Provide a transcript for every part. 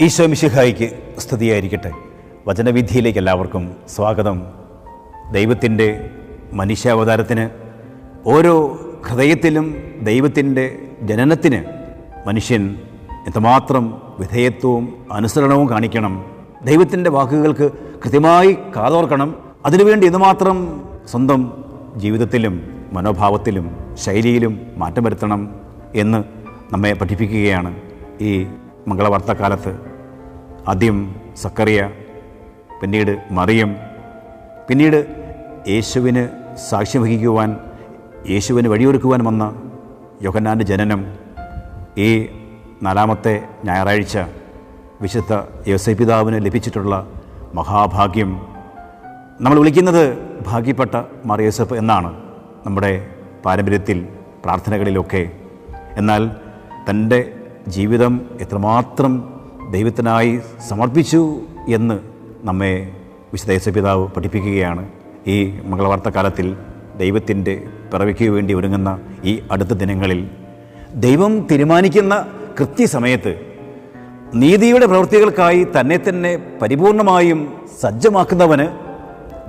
ഈശോ മിശിഹായിക്ക് സ്തുതിയായിരിക്കട്ടെ. വചനവിധിയിലേക്ക് എല്ലാവർക്കും സ്വാഗതം. ദൈവത്തിന്റെ മനുഷ്യാവതാരത്തിന് ഓരോ ഹൃദയത്തിലും ദൈവത്തിന്റെ ജനനത്തിന് മനുഷ്യൻ എന്തുമാത്രം വിധേയത്വവും അനുസരണവും കാണിക്കണം. ദൈവത്തിന്റെ വാക്കുകൾക്ക് കൃത്യമായി കാതോർക്കണം. അതിനുവേണ്ടി എന്തുമാത്രം സ്വന്തം ജീവിതത്തിലും മനോഭാവത്തിലും ശൈലിയിലും മാറ്റം വരുത്തണം എന്ന് നമ്മെ പഠിപ്പിക്കുകയാണ് ഈ മംഗളവാർത്തക്കാലത്ത് ആദ്യം സക്കറിയ പിന്നീട് മറിയം പിന്നീട് യേശുവിന് സാക്ഷ്യം വഹിക്കുവാൻ യേശുവിന് വഴിയൊരുക്കുവാൻ വന്ന യോഹന്നാന്റെ ജനനം ഈ നാലാമത്തെ ഞായറാഴ്ച വിശുദ്ധ യോസൈപിതാവിന് ലഭിച്ചിട്ടുള്ള മഹാഭാഗ്യം. നമ്മൾ വിളിക്കുന്നത് ഭാഗ്യപ്പെട്ട മറിയേസഫ് എന്നാണ് നമ്മുടെ പാരമ്പര്യത്തിൽ പ്രാർത്ഥനകളിലൊക്കെ. എന്നാൽ തന്റെ ജീവിതം എത്രമാത്രം ദൈവത്തിനായി സമർപ്പിച്ചു എന്ന് നമ്മെ വിശുദ്ധ യേശുപിതാവ് പഠിപ്പിക്കുകയാണ്. ഈ മംഗളവാർത്തക്കാലത്തിൽ ദൈവത്തിന്റെ പിറവിക്ക് വേണ്ടി ഒരുങ്ങുന്ന ഈ അടുത്ത ദിനങ്ങളിൽ ദൈവം തീരുമാനിക്കുന്ന കൃത്യസമയത്ത് നീതിയുടെ പ്രവൃത്തികൾക്കായി തന്നെ തന്നെ പരിപൂർണമായും സജ്ജമാക്കുന്നവന്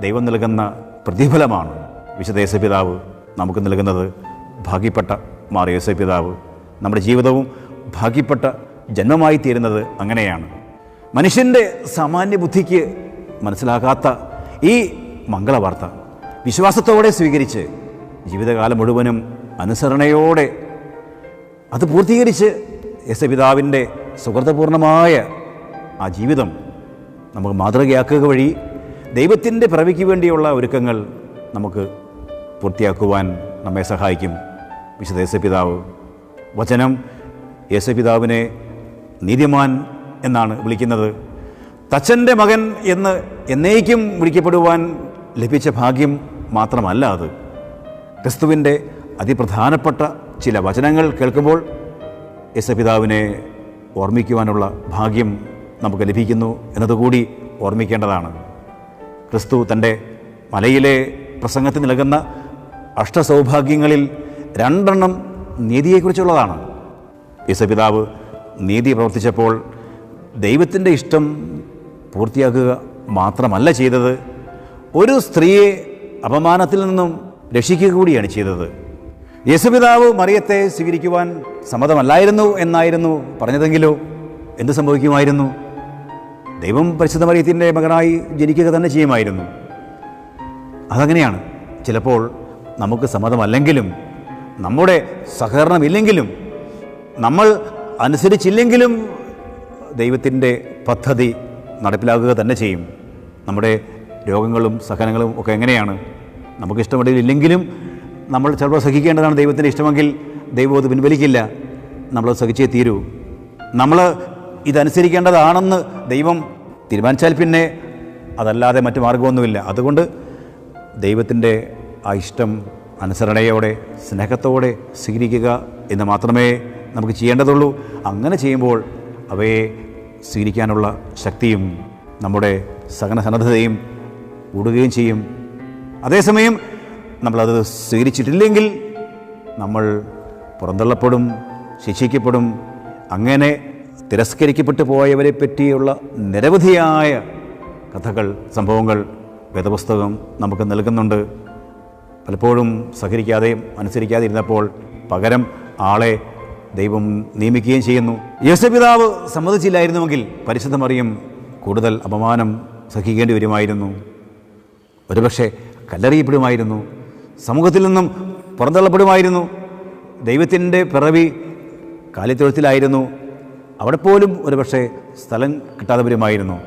ദൈവം നൽകുന്ന പ്രതിഫലമാണ് വിശുദ്ധ യേശുപിതാവ് നമുക്ക് നൽകുന്നത്. ഭാഗ്യപ്പെട്ട മാറിയ യേശുപിതാവ് നമ്മുടെ ജീവിതവും ഭാഗ്യപ്പെട്ട ജന്മമായി തീരുന്നത് അങ്ങനെയാണ്. മനുഷ്യന്റെ സാമാന്യ ബുദ്ധിക്ക് മനസ്സിലാകാത്ത ഈ മംഗളവാർത്ത വിശ്വാസത്തോടെ സ്വീകരിച്ച് ജീവിതകാലം മുഴുവനും അനുസരണയോടെ അത് പൂർത്തീകരിച്ച് യേശുപിതാവിന്റെ സുഹൃതപൂർണമായ ആ ജീവിതം നമുക്ക് മാതൃകയാക്കുക വഴി ദൈവത്തിന്റെ പിറവിക്ക് വേണ്ടിയുള്ള ഒരുക്കങ്ങൾ നമുക്ക് പൂർത്തിയാക്കുവാൻ നമ്മെ സഹായിക്കും. വിശുദ്ധ യേശുപിതാവ് വചനം യേശുപിതാവിനെ നീതിമാൻ എന്നാണ് വിളിക്കുന്നത്. തച്ചന്റെ മകൻ എന്ന് എന്നേക്കും വിളിക്കപ്പെടുവാൻ ലഭിച്ച ഭാഗ്യം മാത്രമല്ല അത്. ക്രിസ്തുവിന്റെ അതിപ്രധാനപ്പെട്ട ചില വചനങ്ങൾ കേൾക്കുമ്പോൾ യേശുപിതാവിനെ ഓർമ്മിക്കുവാനുള്ള ഭാഗ്യം നമുക്ക് ലഭിക്കുന്നു എന്നതുകൂടി ഓർമ്മിക്കേണ്ടതാണ്. ക്രിസ്തു തന്റെ മലയിലെ പ്രസംഗത്തിൽ നൽകുന്ന അഷ്ടസൗഭാഗ്യങ്ങളിൽ രണ്ടെണ്ണം നീതിയെക്കുറിച്ചുള്ളതാണ്. യേശുപിതാവ് നീതി പ്രവർത്തിച്ചപ്പോൾ ദൈവത്തിന്റെ ഇഷ്ടം പൂർത്തിയാക്കുക മാത്രമല്ല ചെയ്തത്. ഒരു സ്ത്രീയെ അപമാനത്തിൽ നിന്നും രക്ഷിക്കുക കൂടിയാണ് ചെയ്തത്. യേശുപിതാവ് മറിയത്തെ സ്വീകരിക്കുവാൻ സമ്മതമല്ലായിരുന്നു എന്നായിരുന്നു പറഞ്ഞതെങ്കിലോ? എന്ത് സംഭവിക്കുമായിരുന്നു? ദൈവം പരിശുദ്ധ മറിയത്തിന്റെ മകനായി ജനിക്കുക തന്നെ ചെയ്യുമായിരുന്നു. അതങ്ങനെയാണ്. ചിലപ്പോൾ നമുക്ക് സമ്മതമല്ലെങ്കിലും നമ്മുടെ സഹകരണമില്ലെങ്കിലും നമ്മൾ അനുസരിച്ചില്ലെങ്കിലും ദൈവത്തിന്റെ പദ്ധതി നടപ്പിലാക്കുക തന്നെ ചെയ്യും. നമ്മുടെ രോഗങ്ങളും സഹനങ്ങളും ഒക്കെ എങ്ങനെയാണ്? നമുക്ക് ഇഷ്ടമില്ലെങ്കിലും നമ്മൾ ചിലപ്പോൾ സഹിക്കേണ്ടതാണ് ദൈവത്തിന്റെ ഇഷ്ടമെങ്കിൽ ദൈവം അത് പിൻവലിക്കില്ല. നമ്മൾ സഹിച്ചേ തീരൂ. നമ്മൾ ഇതനുസരിക്കേണ്ടതാണെന്ന് ദൈവം തീരുമാനിച്ചാൽ പിന്നെ അതല്ലാതെ മറ്റു മാർഗമൊന്നുമില്ല. അതുകൊണ്ട് ദൈവത്തിന്റെ ആ ഇഷ്ടം അനുസരണയോടെ സ്നേഹത്തോടെ സ്വീകരിക്കുക എന്ന് മാത്രമേ നമുക്ക് ചെയ്യേണ്ടതുള്ളൂ. അങ്ങനെ ചെയ്യുമ്പോൾ അവയെ സ്വീകരിക്കാനുള്ള ശക്തിയും നമ്മുടെ സഹനസന്നദ്ധതയും കൂടുകയും ചെയ്യും. അതേസമയം നമ്മളത് സ്വീകരിച്ചിട്ടില്ലെങ്കിൽ നമ്മൾ പുറന്തള്ളപ്പെടും ശിക്ഷിക്കപ്പെടും. അങ്ങനെ തിരസ്കരിക്കപ്പെട്ടു പോയവരെ പറ്റിയുള്ള നിരവധിയായ കഥകൾ സംഭവങ്ങൾ വേദപുസ്തകം നമുക്ക് നൽകുന്നുണ്ട്. പലപ്പോഴും സഹകരിക്കാതെയും അനുസരിക്കാതെ ഇരുന്നപ്പോൾ പകരം ആളെ ദൈവം നിയമിക്കുകയും ചെയ്യുന്നു. യേശുപിതാവ് സമ്മതിച്ചില്ലായിരുന്നുവെങ്കിൽ പരിശുദ്ധ മറിയം കൂടുതൽ അപമാനം സഹിക്കേണ്ടി വരുമായിരുന്നു. ഒരുപക്ഷെ കല്ലെറിയപ്പെടുമായിരുന്നു. സമൂഹത്തിൽ നിന്നും പുറന്തള്ളപ്പെടുമായിരുന്നു. ദൈവത്തിന്റെ പിറവി കാലിത്തൊഴുത്തിലായിരുന്നു. അവിടെ പോലും ഒരുപക്ഷെ സ്ഥലം കിട്ടാതെ വരുമായിരുന്നു.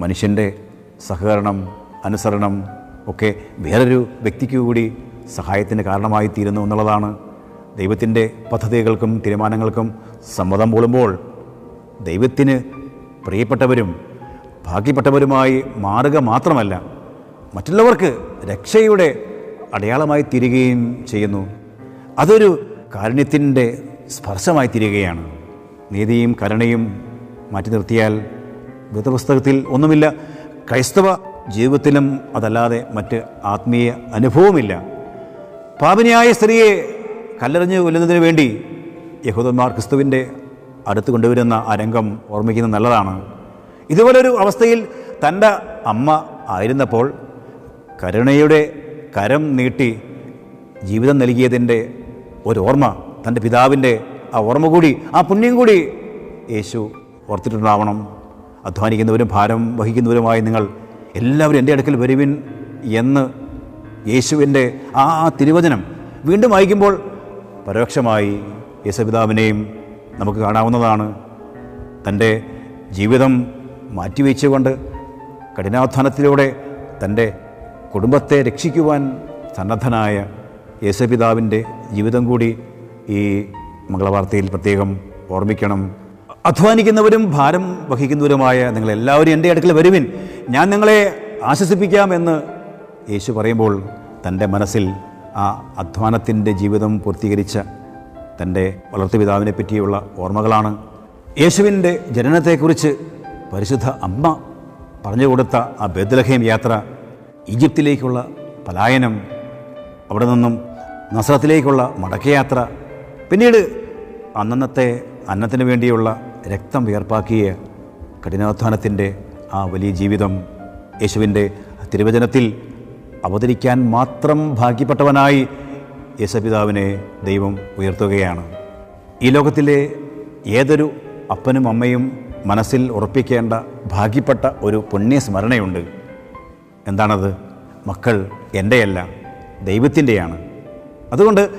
മനുഷ്യന്റെ സഹകരണം അനുസരണം ഒക്കെ വേറൊരു വ്യക്തിക്ക് കൂടി സഹായത്തിന് കാരണമായി തീരുന്നു എന്നുള്ളതാണ് ദൈവത്തിന്റെ പദ്ധതികൾക്കും തീരുമാനങ്ങൾക്കും സമ്മതം മൂളുമ്പോൾ ദൈവത്തിന് പ്രിയപ്പെട്ടവരും ഭാഗ്യപ്പെട്ടവരുമായി മാറുക മാത്രമല്ല മറ്റുള്ളവർക്ക് രക്ഷയുടെ അടയാളമായി തീരുകയും ചെയ്യുന്നു. അതൊരു കാരുണ്യത്തിന്റെ സ്പർശമായി തീരുകയാണ്. നീതിയും കരുണയും മാറ്റി നിർത്തിയാൽ വേദപുസ്തകത്തിൽ ഒന്നുമില്ല ക്രൈസ്തവ ജീവിതത്തിലും അതല്ലാതെ മറ്റ് ആത്മീയ അനുഭവമില്ല പാപനിയായ സ്ത്രീയെ കല്ലെറിഞ്ഞ് കൊല്ലുന്നതിന് വേണ്ടി യഹൂദന്മാർ ക്രിസ്തുവിന്റെ അടുത്ത് കൊണ്ടുവരുന്ന ആ രംഗം ഓർമ്മിക്കുന്നത് നല്ലതാണ്. ഇതുപോലൊരു അവസ്ഥയിൽ തന്റെ അമ്മ ആയിരുന്നപ്പോൾ കരുണയുടെ കരം നീട്ടി ജീവിതം നൽകിയതിന്റെ ഒരു ഓർമ്മ തന്റെ പിതാവിന്റെ ആ ഓർമ്മ കൂടി ആ പുണ്യം കൂടി യേശു ഓർത്തിട്ടുണ്ടാവണം. അധ്വാനിക്കുന്നവരും ഭാരം വഹിക്കുന്നവരുമായി നിങ്ങൾ എല്ലാവരും എന്റെ അടുക്കൽ വരുവിൻ എന്ന് യേശുവിന്റെ ആ തിരുവചനം വീണ്ടും വായിക്കുമ്പോൾ പരോക്ഷമായി യേശുപിതാവിനെയും നമുക്ക് കാണാവുന്നതാണ്. തന്റെ ജീവിതം മാറ്റിവെച്ചുകൊണ്ട് കഠിനാധ്വാനത്തിലൂടെ തന്റെ കുടുംബത്തെ രക്ഷിക്കുവാൻ സന്നദ്ധനായ യേശുപിതാവിന്റെ ജീവിതം കൂടി ഈ മംഗളവാർത്തയിൽ പ്രത്യേകം ഓർമ്മിക്കണം. അധ്വാനിക്കുന്നവരും ഭാരം വഹിക്കുന്നവരുമായ നിങ്ങളെല്ലാവരും എന്റെ അടുക്കൽ വരുവിൻ. ഞാൻ നിങ്ങളെ ആശ്വസിപ്പിക്കാം എന്ന് യേശു പറയുമ്പോൾ തന്റെ മനസ്സിൽ ആ അധ്വാനത്തിന്റെ ജീവിതം പൂർത്തീകരിച്ച തന്റെ വളർത്തുപിതാവിനെ പറ്റിയുള്ള ഓർമ്മകളാണ്. യേശുവിന്റെ ജനനത്തെക്കുറിച്ച് പരിശുദ്ധ അമ്മ പറഞ്ഞു കൊടുത്ത ആ ബദ്ലഹേം യാത്ര ഈജിപ്തിലേക്കുള്ള പലായനം അവിടെ നിന്നും നസ്രത്തിലേക്കുള്ള മടക്കയാത്ര പിന്നീട് അന്നന്നത്തെ അന്നത്തിന് വേണ്ടിയുള്ള രക്തം വിയർപ്പാക്കിയ കഠിനാധ്വാനത്തിന്റെ ആ വലിയ ജീവിതം യേശുവിന്റെ തിരുവചനത്തിൽ അവതരിക്കാൻ മാത്രം ഭാഗ്യപ്പെട്ടവനായി യേശപിതാവിനെ ദൈവം ഉയർത്തുകയാണ്. ഈ ലോകത്തിലെ ഏതൊരു അപ്പനും അമ്മയും മനസ്സിൽ ഉറപ്പിക്കേണ്ട ഭാഗ്യപ്പെട്ട ഒരു പുണ്യസ്മരണയുണ്ട്. എന്താണത്? മക്കൾ എന്റെയല്ല ദൈവത്തിന്റെയാണ് അതുകൊണ്ട്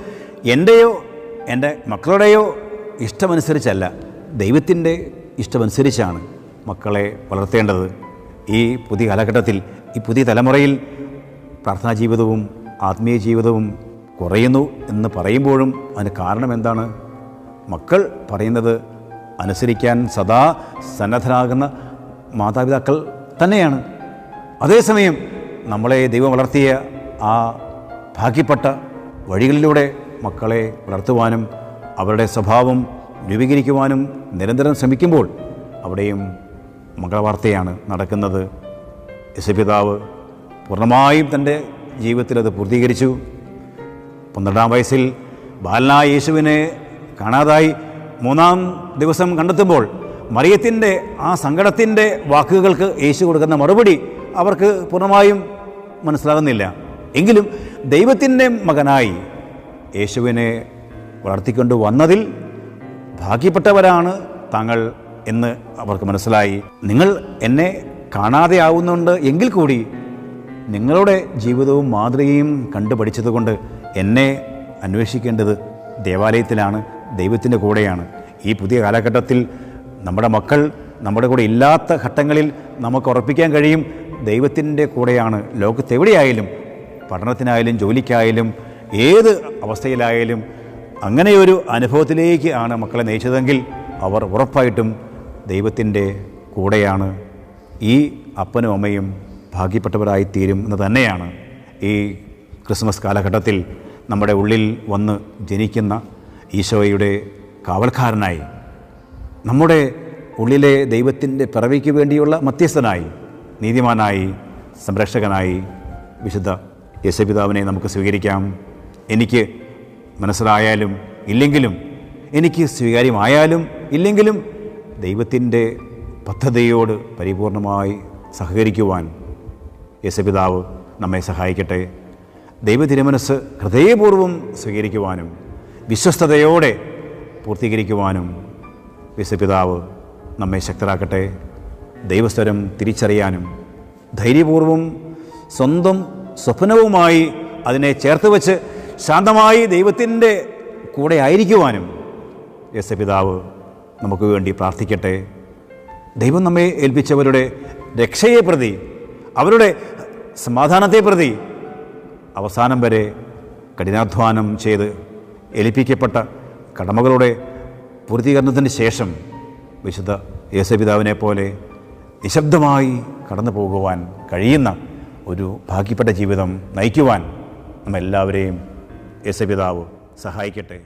എന്റെയോ എന്റെ മക്കളുടെയോ ഇഷ്ടമനുസരിച്ചല്ല ദൈവത്തിന്റെ ഇഷ്ടമനുസരിച്ചാണ് മക്കളെ വളർത്തേണ്ടത്. ഈ പുതിയ കാലഘട്ടത്തിൽ ഈ പുതിയ തലമുറയിൽ പ്രാർത്ഥനാ ജീവിതവും ആത്മീയ ജീവിതവും കുറയുന്നു എന്ന് പറയുമ്പോഴും അതിന് കാരണം എന്താണ്? മക്കൾ പറയുന്നത് അനുസരിക്കാൻ സദാ സന്നദ്ധരാകുന്ന മാതാപിതാക്കൾ തന്നെയാണ്. അതേസമയം നമ്മളെ ദൈവം വളർത്തിയ ആ ഭാഗ്യപ്പെട്ട വഴികളിലൂടെ മക്കളെ വളർത്തുവാനും അവരുടെ സ്വഭാവം രൂപീകരിക്കുവാനും നിരന്തരം ശ്രമിക്കുമ്പോൾ അവിടെയും മംഗളവാർത്തയാണ് നടക്കുന്നത്. യശപിതാവ് പൂർണമായും തന്റെ ജീവിതത്തിൽ അത് പൂർത്തീകരിച്ചു. പന്ത്രണ്ടാം വയസ്സിൽ ബാലനായ യേശുവിനെ കാണാതായി മൂന്നാം ദിവസം കണ്ടെത്തുമ്പോൾ മറിയത്തിന്റെ ആ സങ്കടത്തിന്റെ വാക്കുകൾക്ക് യേശു കൊടുക്കുന്ന മറുപടി അവർക്ക് പൂർണമായും മനസ്സിലാകുന്നില്ല. എങ്കിലും ദൈവത്തിന്റെ മകനായി യേശുവിനെ വളർത്തിക്കൊണ്ട് വന്നതിൽ ഭാഗ്യപ്പെട്ടവരാണ് താങ്കൾ എന്ന് അവർക്ക് മനസ്സിലായി. നിങ്ങൾ എന്നെ കാണാതെ ആവുന്നുണ്ട് എങ്കിൽ കൂടി നിങ്ങളുടെ ജീവിതവും മാതൃകയും കണ്ടു പഠിച്ചതുകൊണ്ട് എന്നെ അന്വേഷിക്കേണ്ടത് ദേവാലയത്തിലാണ് ദൈവത്തിന്റെ കൂടെയാണ്. ഈ പുതിയ കാലഘട്ടത്തിൽ നമ്മുടെ മക്കൾ നമ്മുടെ കൂടെ ഇല്ലാത്ത ഘട്ടങ്ങളിൽ നമുക്ക് ഉറപ്പിക്കാൻ കഴിയും ദൈവത്തിന്റെ കൂടെയാണ്. ലോകത്തെവിടെയായാലും പഠനത്തിനായാലും ജോലിക്കായാലും ഏത് അവസ്ഥയിലായാലും അങ്ങനെയൊരു അനുഭവത്തിലേക്ക് ആണ് മക്കളെ നയിച്ചതെങ്കിൽ അവർ ഉറപ്പായിട്ടും ദൈവത്തിന്റെ കൂടെയാണ്. ഈ അപ്പനും അമ്മയും ഭാഗ്യപ്പെട്ടവരായി തീരും എന്ന് തന്നെയാണ് ഈ ക്രിസ്മസ് കാലഘട്ടത്തിൽ നമ്മുടെ ഉള്ളിൽ വന്ന് ജനിക്കുന്ന ഈശോയുടെ കാവൽക്കാരനായി നമ്മുടെ ഉള്ളിലെ ദൈവത്തിന്റെ പിറവിക്ക് വേണ്ടിയുള്ള മധ്യസ്ഥനായി നീതിമാനായി സംരക്ഷകനായി വിശുദ്ധ യേശുപിതാവിനെ നമുക്ക് സ്വീകരിക്കാം. എനിക്ക് മനസ്സിലായാലും ഇല്ലെങ്കിലും എനിക്ക് സ്വീകാര്യമായാലും ഇല്ലെങ്കിലും ദൈവത്തിന്റെ പദ്ധതിയോട് പരിപൂർണമായി സഹകരിക്കുവാൻ യേശപിതാവ് നമ്മെ സഹായിക്കട്ടെ. ദൈവ തിരുമനസ് ഹൃദയപൂർവം സ്വീകരിക്കുവാനും വിശ്വസ്തയോടെ പൂർത്തീകരിക്കുവാനും യേശുപിതാവ് നമ്മെ ശക്തരാക്കട്ടെ. ദൈവസ്വരം തിരിച്ചറിയാനും ധൈര്യപൂർവം സ്വന്തം സ്വപ്നവുമായി അതിനെ ചേർത്ത് വച്ച് ശാന്തമായി ദൈവത്തിന്റെ കൂടെ ആയിരിക്കുവാനും യേശപിതാവ് നമുക്ക് വേണ്ടി പ്രാർത്ഥിക്കട്ടെ. ദൈവം നമ്മെ ഏൽപ്പിച്ചവരുടെ രക്ഷയെ പ്രതി അവരുടെ സമാധാനത്തെ പ്രതി അവസാനം വരെ കഠിനാധ്വാനം ചെയ്ത് ഏൽപ്പിക്കപ്പെട്ട കടമകളുടെ പൂർത്തീകരണത്തിന് ശേഷം വിശുദ്ധ യേശുപിതാവിനെ പോലെ നിശബ്ദമായി കടന്നു പോകുവാൻ കഴിയുന്ന ഒരു ഭാഗ്യപ്പെട്ട ജീവിതം നയിക്കുവാൻ നമ്മെല്ലാവരെയും യേശുപിതാവ് സഹായിക്കട്ടെ.